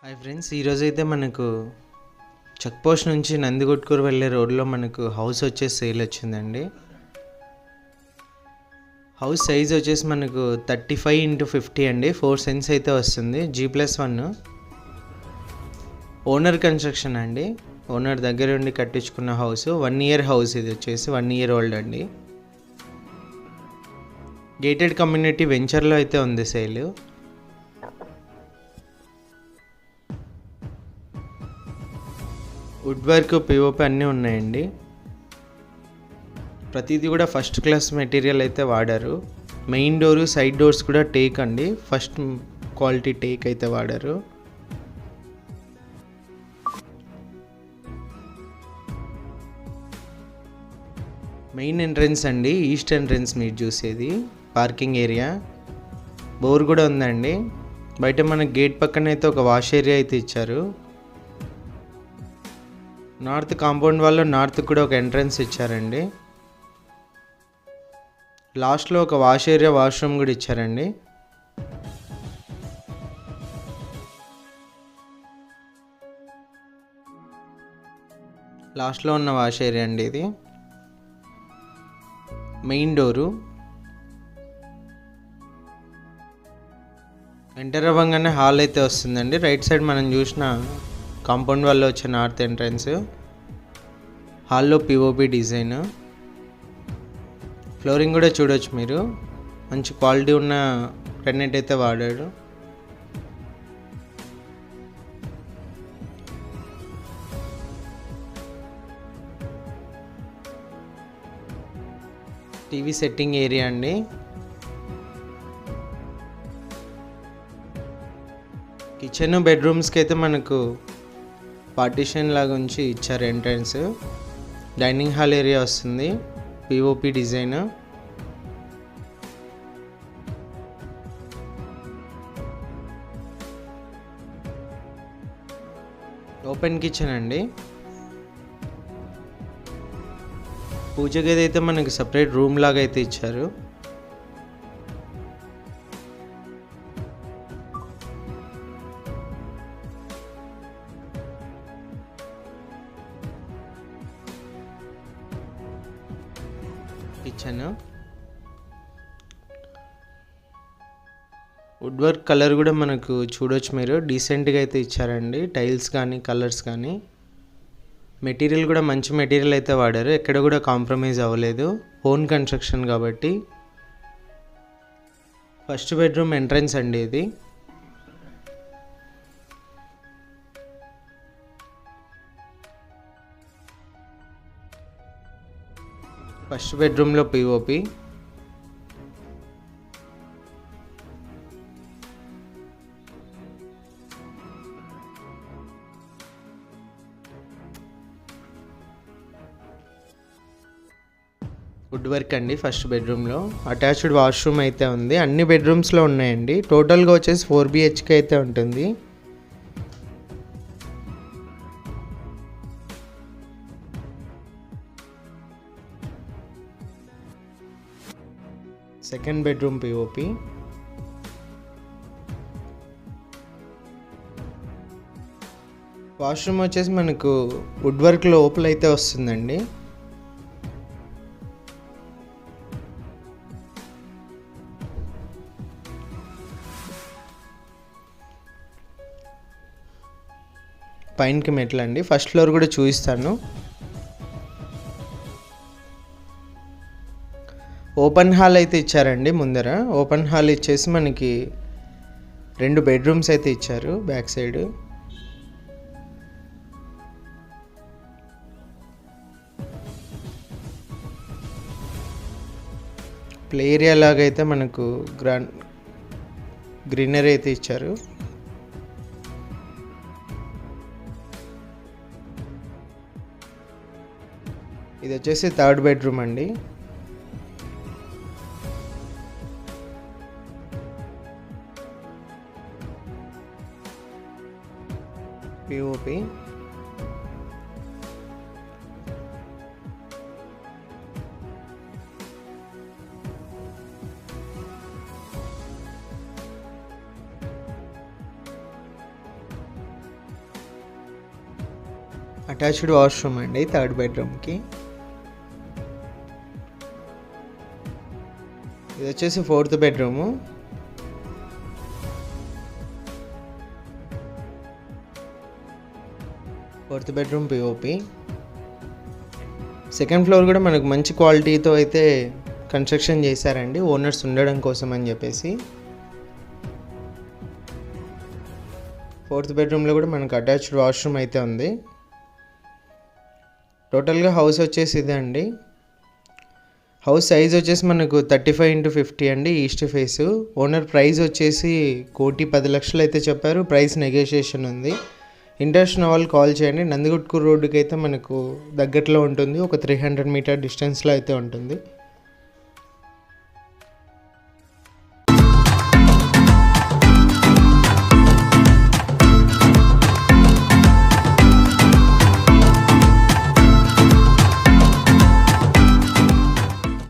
Hi friends ఈరోజు అయితే మనకు చెక్ పోస్ట్ నుంచి నందిగుట్కూరు వెళ్ళే రోడ్లో మనకు హౌస్ వచ్చేసి సేల్ వచ్చిందండి. హౌస్ సైజ్ వచ్చేసి మనకు థర్టీ ఫైవ్ ఇంటూ ఫిఫ్టీ అండి. ఫోర్ సెన్స్ అయితే వస్తుంది. G plus one. Owner construction అండి. ఓనర్ దగ్గర ఉండి కట్టించుకున్న హౌస్. వన్ ఇయర్ హౌస్ ఇది వచ్చేసి. వన్ ఇయర్ ఓల్డ్ అండి. గేటెడ్ కమ్యూనిటీ వెంచర్లో అయితే ఉంది సేల్. వుడ్ వర్క్ పిఓపి అన్నీ ఉన్నాయండి. ప్రతిదీ కూడా ఫస్ట్ క్లాస్ మెటీరియల్ అయితే వాడారు. మెయిన్ డోరు సైడ్ డోర్స్ కూడా టేక్ అండి. ఫస్ట్ క్వాలిటీ టేక్ అయితే వాడారు. మెయిన్ ఎంట్రన్స్ అండి ఈస్ట్ ఎంట్రన్స్ మీరు చూసేది పార్కింగ్ ఏరియా. బోర్ కూడా ఉందండి. బయట మన గేట్ పక్కన అయితే ఒక వాష్ ఏరియా అయితే ఇచ్చారు. నార్త్ కాంపౌండ్ వాళ్ళు నార్త్ కూడా ఒక ఎంట్రన్స్ ఇచ్చారండి. లాస్ట్లో ఒక వాష్ ఏరియా వాష్రూమ్ కూడా ఇచ్చారండి. లాస్ట్లో ఉన్న వాష్ ఏరియా అండి ఇది. Main door. ఎంటర్ అవ్వగానే హాల్ అయితే వస్తుందండి. రైట్ సైడ్ మనం చూసిన కాంపౌండ్ వల్ల వచ్చే నార్త్ ఎంట్రన్స్ హాల్లో పిఓపి డిజైన్. ఫ్లోరింగ్ కూడా చూడొచ్చు మీరు. మంచి క్వాలిటీ ఉన్న గ్రనైట్ అయితే వాడాడు. టీవీ సెట్టింగ్ ఏరియా అండి. కిచెన్ బెడ్రూమ్స్కి అయితే మనకు పార్టీషన్ లాగా ఉంచి ఇచ్చారు ఎంట్రన్స్. డైనింగ్ హాల్ ఏరియా వస్తుంది. POP design. ఓపెన్ కిచెన్ అండి. పూజ గది అయితే మనకి సపరేట్ రూమ్ లాగా అయితే ఇచ్చారు. కిచెన్ వుడ్ వర్క్ కలర్ కూడా మనకు చూడొచ్చు మీరు. డీసెంట్గా అయితే ఇచ్చారండి. టైల్స్ కానీ కలర్స్ కానీ. మెటీరియల్ కూడా మంచి మెటీరియల్ అయితే వాడారు. ఎక్కడ కూడా కాంప్రమైజ్ అవ్వలేదు. ఓన్ కన్స్ట్రక్షన్ కాబట్టి. ఫస్ట్ బెడ్రూమ్ ఎంట్రన్స్ అండి ఇది. ఫస్ట్ బెడ్రూమ్లో పిఓపి వుడ్ వర్క్ అండి ఫస్ట్ బెడ్రూమ్లో. అటాచ్డ్ వాష్రూమ్ అయితే ఉంది. అన్ని బెడ్రూమ్స్లో ఉన్నాయండి. టోటల్గా వచ్చేసి ఫోర్ బిహెచ్కే అయితే ఉంటుంది. సెకండ్ బెడ్రూమ్ పిఓపి వాష్రూమ్ వచ్చేసి మనకు వుడ్ వర్క్ లోపల అయితే వస్తుందండి. పైనకి మెట్లు అండి ఫస్ట్ ఫ్లోర్ కూడా చూపిస్తాను. ఓపెన్ హాల్ అయితే ఇచ్చారండి ముందర. ఓపెన్ హాల్ ఇచ్చేసి మనకి రెండు బెడ్రూమ్స్ అయితే ఇచ్చారు బ్యాక్ సైడ్. ప్లే ఏరియా లాగా అయితే మనకు గ్రాండ్ గ్రీనరీ అయితే ఇచ్చారు. ఇది వచ్చేసి థర్డ్ బెడ్రూమ్ అండి. పిఓపి అటాచ్డ్ వాష్రూమ్ అండి థర్డ్ బెడ్రూమ్కి ఇది వచ్చేసి fourth bedroom fourth bedroom POP second floor కూడా మనకు మంచి క్వాలిటీతో అయితే కన్స్ట్రక్షన్ చేశారండి. ఓనర్స్ ఉండడం కోసం అని చెప్పేసి. ఫోర్త్ బెడ్రూమ్లో కూడా మనకు అటాచ్డ్ వాష్రూమ్ అయితే ఉంది. టోటల్గా హౌస్ వచ్చేసి ఇదే అండి హౌస్ సైజ్ వచ్చేసి మనకు థర్టీ ఫైవ్ ఇంటూ ఫిఫ్టీ అండి ఈస్ట్ ఫేస్ ఓనర్ ప్రైస్ వచ్చేసి కోటి పది లక్షలు అయితే చెప్పారు. ప్రైస్ నెగోషియేషన్ ఉంది. ఇంట్రెస్ట్ ఉన్న వాళ్ళు కాల్ చేయండి. నందిగుట్కూరు రోడ్డుకి అయితే మనకు దగ్గరలో ఉంటుంది. ఒక త్రీ హండ్రెడ్ మీటర్ డిస్టెన్స్లో అయితే ఉంటుంది.